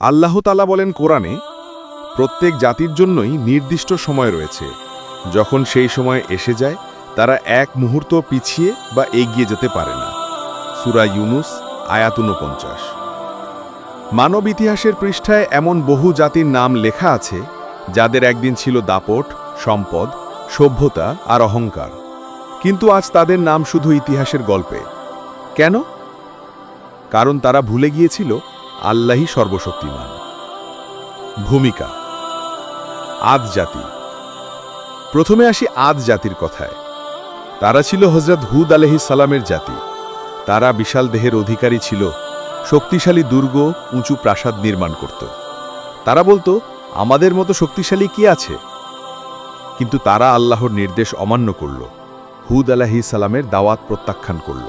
আল্লাহ তালা বলেন কোরআনে, প্রত্যেক জাতির জন্যই নির্দিষ্ট সময় রয়েছে। যখন সেই সময় এসে যায়, তারা এক মুহূর্ত পিছিয়ে বা এগিয়ে যেতে পারে না। সুরা ইউনুস, আয়াত ঊনপঞ্চাশ। মানব ইতিহাসের পৃষ্ঠায় এমন বহু জাতির নাম লেখা আছে, যাদের একদিন ছিল দাপট, সম্পদ, সভ্যতা আর অহংকার। কিন্তু আজ তাদের নাম শুধু ইতিহাসের গল্পে। কেন? কারণ তারা ভুলে গিয়েছিল আল্লাহই সর্বশক্তিমান। ভূমিকা, আদ জাতি। প্রথমে আসি আদ জাতির কথায়। তারা ছিল হজরত হুদ আলহি সালামের জাতি। তারা বিশাল দেহের অধিকারী ছিল, শক্তিশালী দুর্গ, উঁচু প্রাসাদ নির্মাণ করত। তারা বলতো, আমাদের মতো শক্তিশালী কি আছে? কিন্তু তারা আল্লাহর নির্দেশ অমান্য করল। হুদ আলাহি সালামের দাওয়াত প্রত্যাখ্যান করল।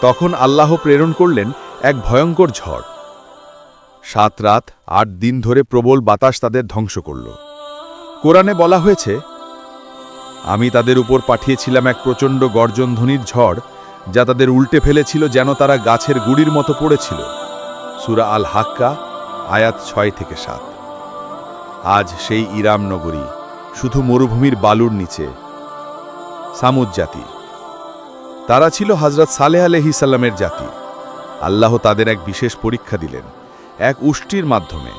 তখন আল্লাহ প্রেরণ করলেন এক ভয়ঙ্কর ঝড়। সাত রাত, আট দিন ধরে প্রবল বাতাস তাদের ধ্বংস করল। কোরআনে বলা হয়েছে, আমি তাদের উপর পাঠিয়েছিলাম এক প্রচণ্ড গর্জনধ্বনির ঝড়, যা তাদের উল্টে ফেলেছিল যেন তারা গাছের গুড়ির মতো পড়েছিল। সুরা আল হাক্কা আয়াত ছয় থেকে সাত। আজ সেই ইরাম নগরী, শুধু মরুভূমির বালুর নিচে। সামুদ জাতি। তারা ছিল হজরত সালেহ আলহিসাল্লামের জাতি। আল্লাহ তাদের এক বিশেষ পরীক্ষা দিলেন, এক উষ্টির মাধ্যমে।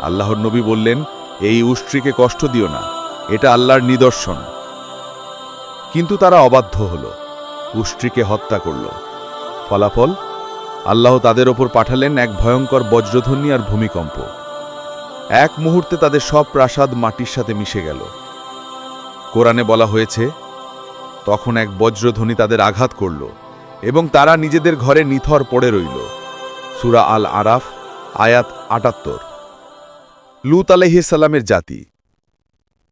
আল্লাহর নবী বললেন, এই উষ্ট্রিকে কষ্ট দিও না, এটা আল্লাহর নিদর্শন। কিন্তু তারা অবাধ্য হল, উষ্ট্রিকে হত্যা করল। ফলাফল, আল্লাহ তাদের ওপর পাঠালেন এক ভয়ঙ্কর বজ্রধ্বনি আর ভূমিকম্প। এক মুহূর্তে তাদের সব প্রাসাদ মাটির সাথে মিশে গেল। কোরআনে বলা হয়েছে, তখন এক বজ্রধ্বনি তাদের আঘাত করল। এবং তারা নিজেদের ঘরে নিথর পড়ে রইল। সুরা আল আরাফ আয়াত আটাত্তর। লুত আলহিসাল্লামের জাতি।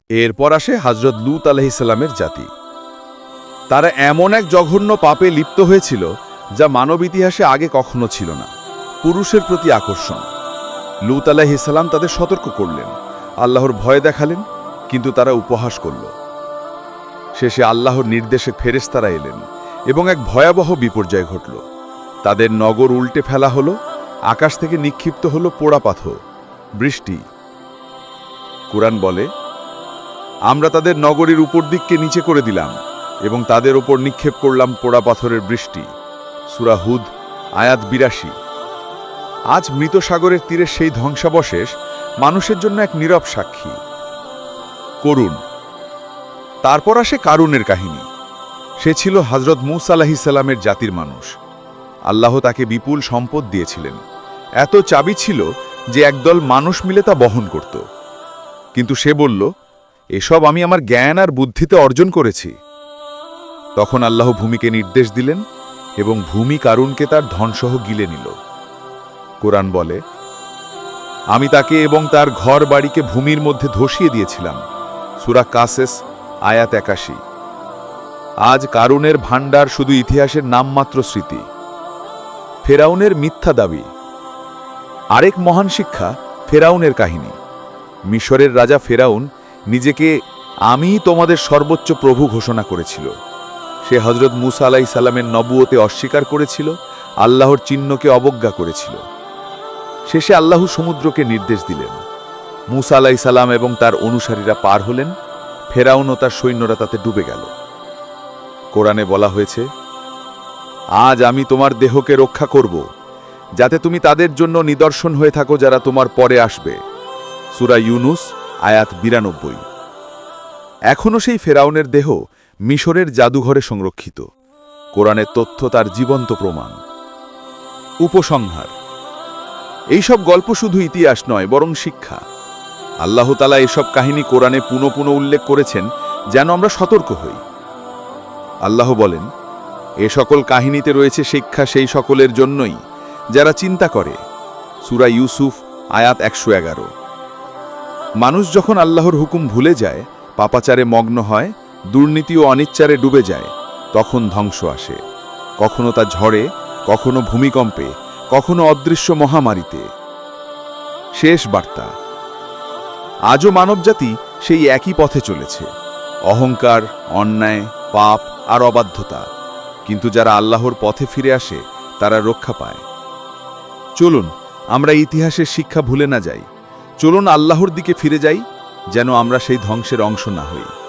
এরপর আসে হজরত লুত আলহিসাল্লামের জাতি। তারা এমন এক জঘন্য পাপে লিপ্ত হয়েছিল, যা মানব ইতিহাসে আগে কখনো ছিল না। পুরুষের প্রতি আকর্ষণ। লুত আলাহিসাল্লাম তাদের সতর্ক করলেন। আল্লাহর ভয় দেখালেন, কিন্তু তারা উপহাস করল। শেষে আল্লাহর নির্দেশে ফেরেস্তারা এলেন। এবং এক ভয়াবহ বিপর্যয় ঘটল। তাদের নগর উল্টে ফেলা হলো, আকাশ থেকে নিক্ষিপ্ত হলো পোড়া পাথর, বৃষ্টি। কুরআন বলে, আমরা তাদের নগরীর উপর দিককে নিচে করে দিলাম এবং তাদের ওপর নিক্ষেপ করলাম পোড়া পাথরের বৃষ্টি। সুরাহুদ আয়াত বিরাশি। আজ মৃত সাগরের তীরে সেই ধ্বংসাবশেষ মানুষের জন্য এক নীরব সাক্ষী। করুণ। তারপর আসে কারুনের কাহিনী। সে ছিল হজরত মুসা আলাহিসাল্লামের জাতির মানুষ। আল্লাহ তাকে বিপুল সম্পদ দিয়েছিলেন। এত চাবি ছিল যে একদল মানুষ মিলে তা বহন করত। কিন্তু সে বলল, এসব আমি আমার জ্ঞান আর বুদ্ধিতে অর্জন করেছি। তখন আল্লাহ ভূমিকে নির্দেশ দিলেন এবং ভূমি কারুনকে তার ধনসহ গিলে নিল। কোরআন বলে, আমি তাকে এবং তার ঘর বাড়িকে ভূমির মধ্যে ধসিয়ে দিয়েছিলাম। সুরা কাসেস, আয়াত একাশি। আজ কারুনের ভাণ্ডার শুধু ইতিহাসের নামমাত্র স্মৃতি। ফেরাউনের মিথ্যা দাবি। আরেক মহান শিক্ষা, ফেরাউনের কাহিনী। মিশরের রাজা ফেরাউন নিজেকে, আমি তোমাদের সর্বোচ্চ প্রভু ঘোষণা করেছিল। সে হজরত মুসা আলাই সালামের নবুয়তে অস্বীকার করেছিল, আল্লাহর চিহ্নকে অবজ্ঞা করেছিল। শেষে আল্লাহ সমুদ্রকে নির্দেশ দিলেন। মুসা আলাই সালাম এবং তার অনুসারীরা পার হলেন। ফেরাউন ও তার সৈন্যরা তাতে ডুবে গেল। কোরআনে বলা হয়েছে, আজ আমি তোমার দেহকে রক্ষা করব, যাতে তুমি তাদের জন্য নিদর্শন হয়ে থাকো যারা তোমার পরে আসবে। সুরা ইউনুস, আয়াত বিরানব্বই। এখনও সেই ফেরাউনের দেহ মিশরের জাদুঘরে সংরক্ষিত। কোরআনের তথ্য তার জীবন্ত প্রমাণ। উপসংহার। এইসব গল্প শুধু ইতিহাস নয়, বরং শিক্ষা। আল্লাহতালা এসব কাহিনী কোরআনে পুনঃ পুনঃ উল্লেখ করেছেন, যেন আমরা সতর্ক হই। আল্লাহ বলেন, এ সকল কাহিনীতে রয়েছে শিক্ষা সেই সকলের জন্যই, যারা চিন্তা করে। সুরা ইউসুফ, আয়াত একশো এগারো। মানুষ যখন আল্লাহর হুকুম ভুলে যায়, পাপাচারে মগ্ন হয়, দুর্নীতি ও অনিচ্চারে ডুবে যায়, তখন ধ্বংস আসে। কখনো তা ঝড়ে, কখনো ভূমিকম্পে, কখনো অদৃশ্য মহামারীতে। শেষ বার্তা। আজও মানবজাতি সেই একই পথে চলেছে। অহংকার, অন্যায়, পাপ আর অবাধ্যতা। কিন্তু যারা আল্লাহর পথে ফিরে আসে, তারা রক্ষা পায়। চলুন, আমরা ইতিহাসের শিক্ষা ভুলে না যাই। চলুন আল্লাহর দিকে ফিরে যাই, যেন আমরা সেই ধ্বংসের অংশ না হই।